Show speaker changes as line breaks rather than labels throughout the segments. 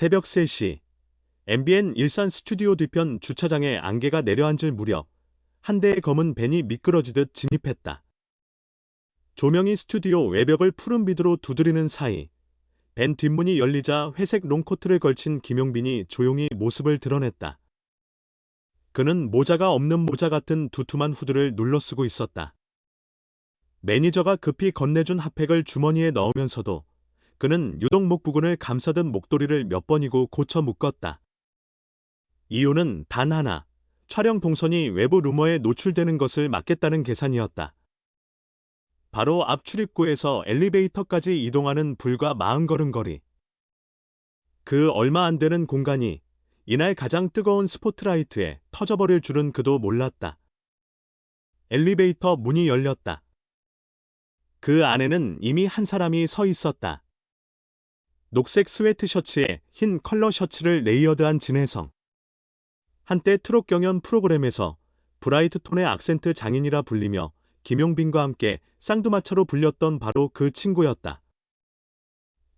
새벽 3시 MBN 일산 스튜디오 뒤편 주차장에 안개가 내려앉을 무렵 한 대의 검은 벤이 미끄러지듯 진입했다. 조명이 스튜디오 외벽을 푸른 빛으로 두드리는 사이 벤 뒷문이 열리자 회색 롱코트를 걸친 김용빈이 조용히 모습을 드러냈다. 그는 모자가 없는 모자 같은 두툼한 후드를 눌러쓰고 있었다. 매니저가 급히 건네준 핫팩을 주머니에 넣으면서도 그는 유독목 부근을 감싸듯 목도리를 몇 번이고 고쳐 묶었다. 이유는 단 하나, 촬영 동선이 외부 루머에 노출되는 것을 막겠다는 계산이었다. 바로 앞 출입구에서 엘리베이터까지 이동하는 불과 40걸음 거리. 그 얼마 안 되는 공간이 이날 가장 뜨거운 스포트라이트에 터져버릴 줄은 그도 몰랐다. 엘리베이터 문이 열렸다. 그 안에는 이미 한 사람이 서 있었다. 녹색 스웨트 셔츠에 흰 컬러 셔츠를 레이어드한 진혜성. 한때 트롯 경연 프로그램에서 브라이트 톤의 악센트 장인이라 불리며 김용빈과 함께 쌍두마차로 불렸던 바로 그 친구였다.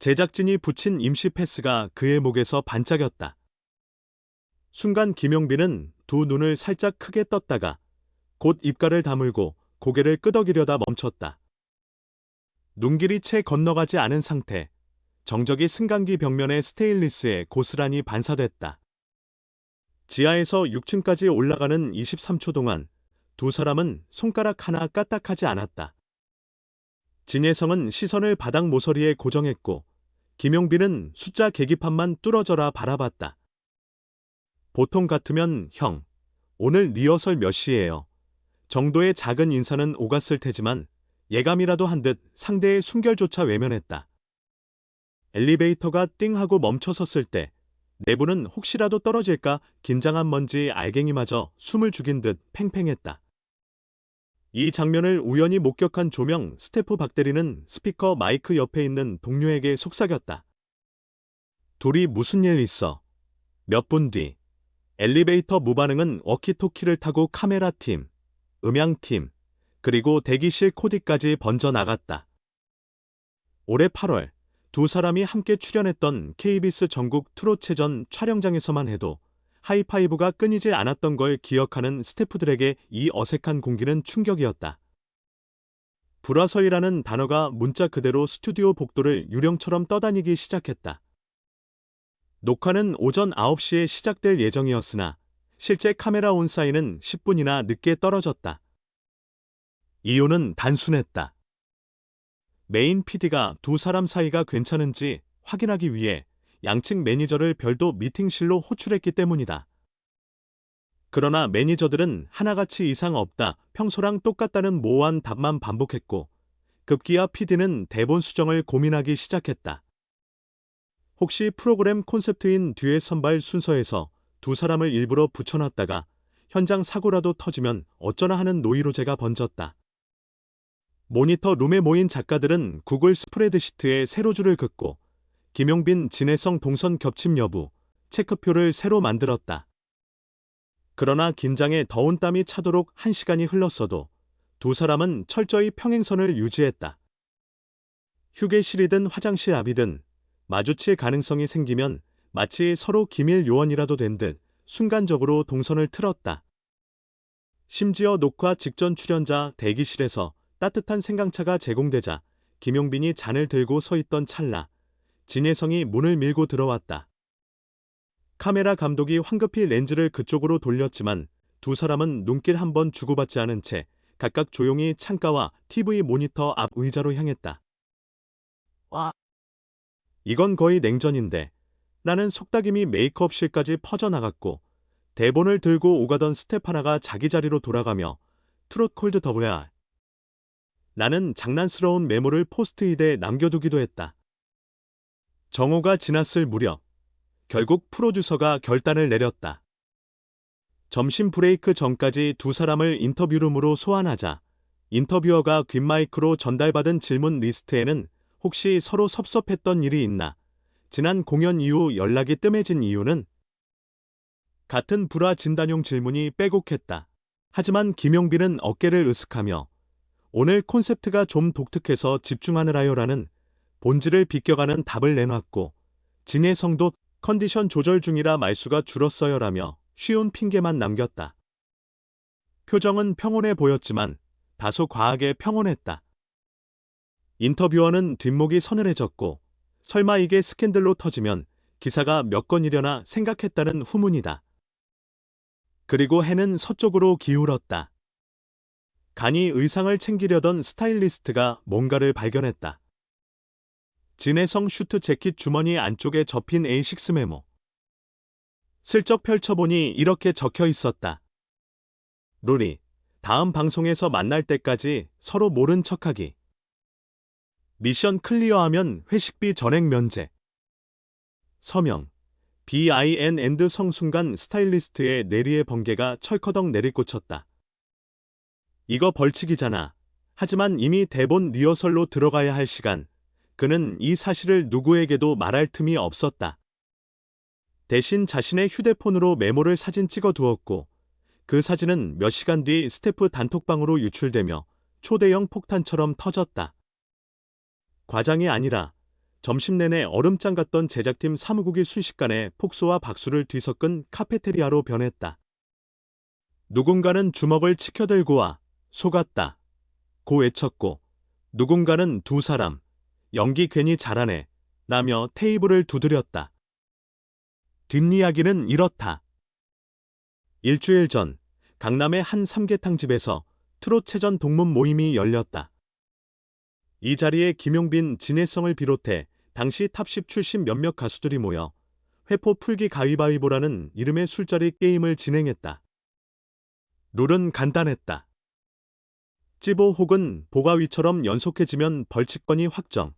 제작진이 붙인 임시 패스가 그의 목에서 반짝였다. 순간 김용빈은 두 눈을 살짝 크게 떴다가 곧 입가를 다물고 고개를 끄덕이려다 멈췄다. 눈길이 채 건너가지 않은 상태, 정적이 승강기 벽면의 스테인리스에 고스란히 반사됐다. 지하에서 6층까지 올라가는 23초 동안 두 사람은 손가락 하나 까딱하지 않았다. 진예성은 시선을 바닥 모서리에 고정했고 김용빈은 숫자 계기판만 뚫어져라 바라봤다. 보통 같으면 형, 오늘 리허설 몇 시예요? 정도의 작은 인사는 오갔을 테지만 예감이라도 한 듯 상대의 순결조차 외면했다. 엘리베이터가 띵 하고 멈춰 섰을 때 내부는 혹시라도 떨어질까 긴장한 먼지 알갱이마저 숨을 죽인 듯 팽팽했다. 이 장면을 우연히 목격한 조명 스태프 박대리는 스피커 마이크 옆에 있는 동료에게 속삭였다. 둘이 무슨 일 있어? 몇 분 뒤. 엘리베이터 무반응은 워키토키를 타고 카메라 팀, 음향 팀, 그리고 대기실 코디까지 번져 나갔다. 올해 8월 두 사람이 함께 출연했던 KBS 전국 트롯체전 촬영장에서만 해도 하이파이브가 끊이지 않았던 걸 기억하는 스태프들에게 이 어색한 공기는 충격이었다. 불화서이라는 단어가 문자 그대로 스튜디오 복도를 유령처럼 떠다니기 시작했다. 녹화는 오전 9시에 시작될 예정이었으나 실제 카메라 온 사인은 10분이나 늦게 떨어졌다. 이유는 단순했다. 메인 PD가 두 사람 사이가 괜찮은지 확인하기 위해 양측 매니저를 별도 미팅실로 호출했기 때문이다. 그러나 매니저들은 하나같이 이상 없다, 평소랑 똑같다는 모호한 답만 반복했고, 급기야 PD는 대본 수정을 고민하기 시작했다. 혹시 프로그램 콘셉트인 뒤의 선발 순서에서 두 사람을 일부러 붙여놨다가 현장 사고라도 터지면 어쩌나 하는 노이로제가 번졌다. 모니터 룸에 모인 작가들은 구글 스프레드시트에 세로줄을 긋고 김용빈 진해성 동선 겹침 여부 체크표를 새로 만들었다. 그러나 긴장에 더운 땀이 차도록 한 시간이 흘렀어도 두 사람은 철저히 평행선을 유지했다. 휴게실이든 화장실 앞이든 마주칠 가능성이 생기면 마치 서로 기밀 요원이라도 된 듯 순간적으로 동선을 틀었다. 심지어 녹화 직전 출연자 대기실에서 따뜻한 생강차가 제공되자 김용빈이 잔을 들고 서 있던 찰나 진혜성이 문을 밀고 들어왔다. 카메라 감독이 황급히 렌즈를 그쪽으로 돌렸지만 두 사람은 눈길 한 번 주고받지 않은 채 각각 조용히 창가와 TV 모니터 앞 의자로 향했다. 와. 이건 거의 냉전인데 나는 속닥임이 메이크업실까지 퍼져나갔고 대본을 들고 오가던 스텝 하나가 자기 자리로 돌아가며 트롯 콜드 WR 나는 장난스러운 메모를 포스트잇에 남겨두기도 했다. 정오가 지났을 무렵 결국 프로듀서가 결단을 내렸다. 점심 브레이크 전까지 두 사람을 인터뷰룸으로 소환하자 인터뷰어가 귓마이크로 전달받은 질문 리스트에는 혹시 서로 섭섭했던 일이 있나 지난 공연 이후 연락이 뜸해진 이유는 같은 불화 진단용 질문이 빼곡했다. 하지만 김용빈은 어깨를 으쓱하며 오늘 콘셉트가 좀 독특해서 집중하느라요라는 본질을 비껴가는 답을 내놨고 진혜성도 컨디션 조절 중이라 말수가 줄었어요라며 쉬운 핑계만 남겼다. 표정은 평온해 보였지만 다소 과하게 평온했다. 인터뷰어는 뒷목이 서늘해졌고 설마 이게 스캔들로 터지면 기사가 몇 건이려나 생각했다는 후문이다. 그리고 해는 서쪽으로 기울었다. 간이 의상을 챙기려던 스타일리스트가 뭔가를 발견했다. 진해성 슈트 재킷 주머니 안쪽에 접힌 A6 메모. 슬쩍 펼쳐보니 이렇게 적혀 있었다. 루리, 다음 방송에서 만날 때까지 서로 모른 척하기. 미션 클리어하면 회식비 전액 면제. 서명. BIN 앤드 성순간 스타일리스트의 내리의 번개가 철커덕 내리꽂혔다. 이거 벌칙이잖아. 하지만 이미 대본 리허설로 들어가야 할 시간. 그는 이 사실을 누구에게도 말할 틈이 없었다. 대신 자신의 휴대폰으로 메모를 사진 찍어 두었고 그 사진은 몇 시간 뒤 스태프 단톡방으로 유출되며 초대형 폭탄처럼 터졌다. 과장이 아니라 점심 내내 얼음장 같던 제작팀 사무국이 순식간에 폭소와 박수를 뒤섞은 카페테리아로 변했다. 누군가는 주먹을 치켜들고 와 속았다. 고 외쳤고 누군가는 두 사람 연기 괜히 잘하네 라며 테이블을 두드렸다. 뒷이야기는 이렇다. 일주일 전 강남의 한 삼계탕집에서 트롯체전 동문 모임이 열렸다. 이 자리에 김용빈, 진해성을 비롯해 당시 탑10 출신 몇몇 가수들이 모여 회포 풀기 가위바위보라는 이름의 술자리 게임을 진행했다. 룰은 간단했다. 찌보 혹은 보가위처럼 연속해지면 벌칙권이 확정.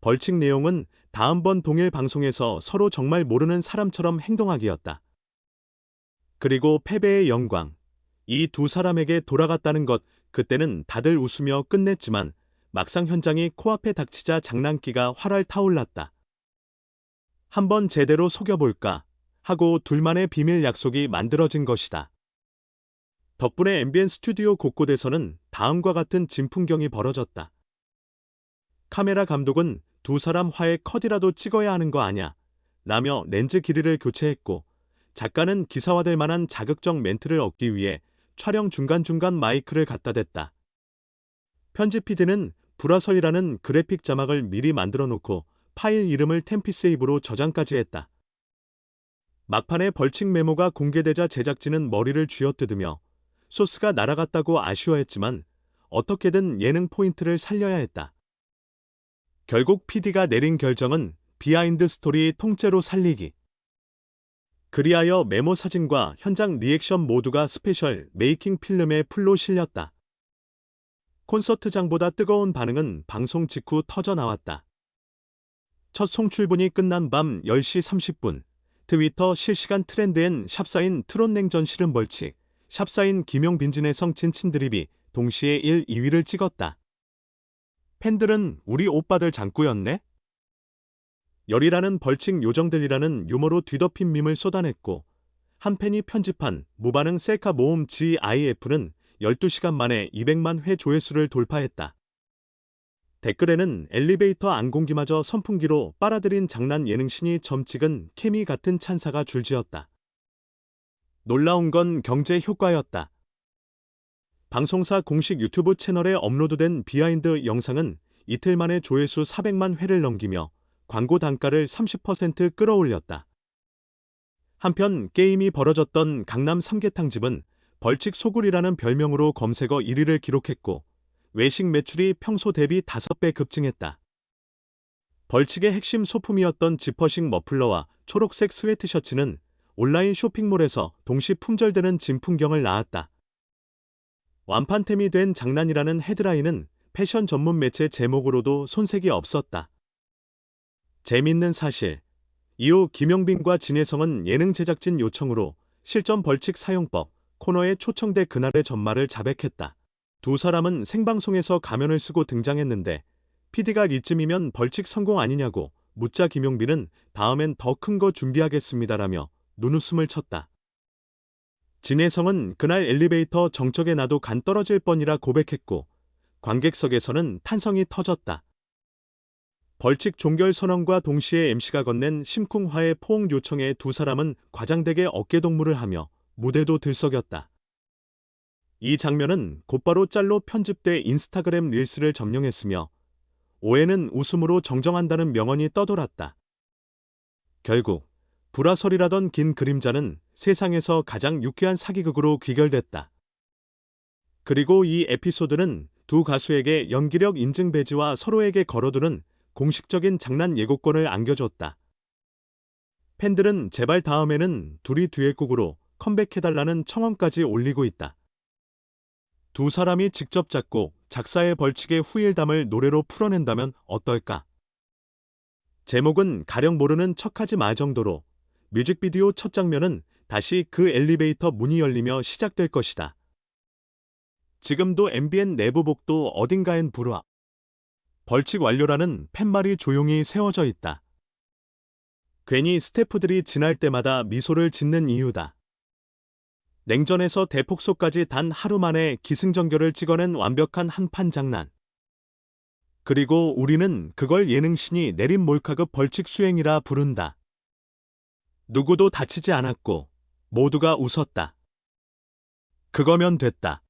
벌칙 내용은 다음번 동일 방송에서 서로 정말 모르는 사람처럼 행동하기였다. 그리고 패배의 영광. 이 두 사람에게 돌아갔다는 것, 그때는 다들 웃으며 끝냈지만 막상 현장이 코앞에 닥치자 장난기가 활활 타올랐다. 한번 제대로 속여볼까 하고 둘만의 비밀 약속이 만들어진 것이다. 덕분에 MBN 스튜디오 곳곳에서는 다음과 같은 진풍경이 벌어졌다. 카메라 감독은 두 사람 화에 컷이라도 찍어야 하는 거 아냐 라며 렌즈 길이를 교체했고 작가는 기사화될 만한 자극적 멘트를 얻기 위해 촬영 중간중간 마이크를 갖다 댔다. 편집 PD는 불화설이라는 그래픽 자막을 미리 만들어 놓고 파일 이름을 템피세이브로 저장까지 했다. 막판에 벌칙 메모가 공개되자 제작진은 머리를 쥐어뜯으며 소스가 날아갔다고 아쉬워했지만 어떻게든 예능 포인트를 살려야 했다. 결국 PD가 내린 결정은 비하인드 스토리 통째로 살리기. 그리하여 메모 사진과 현장 리액션 모두가 스페셜 메이킹 필름에 풀로 실렸다. 콘서트장보다 뜨거운 반응은 방송 직후 터져 나왔다. 첫 송출분이 끝난 밤 10시 30분, 트위터 실시간 트렌드엔 샵사인 트롯 냉전 실은 벌칙, 샵사인 김용빈진의 성친 친 드립이 동시에 1, 2위를 찍었다. 팬들은 우리 오빠들 장꾸였네? 열이라는 벌칙 요정들이라는 유머로 뒤덮인 밈을 쏟아냈고 한 팬이 편집한 무반응 셀카 모음 GIF는 12시간 만에 200만 회 조회수를 돌파했다. 댓글에는 엘리베이터 안공기마저 선풍기로 빨아들인 장난 예능신이 점찍은 케미 같은 찬사가 줄지었다. 놀라운 건 경제 효과였다. 방송사 공식 유튜브 채널에 업로드된 비하인드 영상은 이틀 만에 조회수 400만 회를 넘기며 광고 단가를 30% 끌어올렸다. 한편 게임이 벌어졌던 강남 삼계탕집은 벌칙 소굴이라는 별명으로 검색어 1위를 기록했고 외식 매출이 평소 대비 5배 급증했다. 벌칙의 핵심 소품이었던 지퍼식 머플러와 초록색 스웨트셔츠는 온라인 쇼핑몰에서 동시 품절되는 진 풍경을 낳았다. 완판템이 된 장난이라는 헤드라인은 패션 전문 매체 제목으로도 손색이 없었다. 재밌는 사실. 이후 김용빈과 진혜성은 예능 제작진 요청으로 실전 벌칙 사용법 코너에 초청돼 그날의 전말을 자백했다. 두 사람은 생방송에서 가면을 쓰고 등장했는데 PD가 이쯤이면 벌칙 성공 아니냐고 묻자 김용빈은 다음엔 더 큰 거 준비하겠습니다라며 눈웃음을 쳤다. 진혜성은 그날 엘리베이터 정적에 나도 간 떨어질 뻔이라 고백했고 관객석에서는 탄성이 터졌다. 벌칙 종결 선언과 동시에 MC가 건넨 심쿵화의 포옹 요청에 두 사람은 과장되게 어깨동무를 하며 무대도 들썩였다. 이 장면은 곧바로 짤로 편집돼 인스타그램 릴스를 점령했으며 오해는 웃음으로 정정한다는 명언이 떠돌았다. 결국 불화설이라던 긴 그림자는 세상에서 가장 유쾌한 사기극으로 귀결됐다. 그리고 이 에피소드는 두 가수에게 연기력 인증 배지와 서로에게 걸어두는 공식적인 장난 예고권을 안겨줬다. 팬들은 제발 다음에는 둘이 듀엣곡으로 컴백해달라는 청원까지 올리고 있다. 두 사람이 직접 작곡, 작사의 벌칙의 후일담을 노래로 풀어낸다면 어떨까? 제목은 가령 모르는 척하지 마 정도로 뮤직비디오 첫 장면은 다시 그 엘리베이터 문이 열리며 시작될 것이다. 지금도 MBN 내부 복도 어딘가엔 불화. 벌칙 완료라는 팻말이 조용히 세워져 있다. 괜히 스태프들이 지날 때마다 미소를 짓는 이유다. 냉전에서 대폭소까지 단 하루 만에 기승전결을 찍어낸 완벽한 한판 장난. 그리고 우리는 그걸 예능신이 내린 몰카급 벌칙 수행이라 부른다. 누구도 다치지 않았고 모두가 웃었다. 그거면 됐다.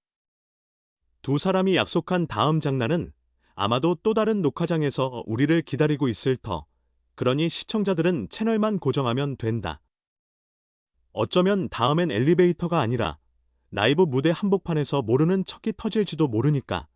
두 사람이 약속한 다음 장난은 아마도 또 다른 녹화장에서 우리를 기다리고 있을 터. 그러니 시청자들은 채널만 고정하면 된다. 어쩌면 다음엔 엘리베이터가 아니라 라이브 무대 한복판에서 모르는 척이 터질지도 모르니까.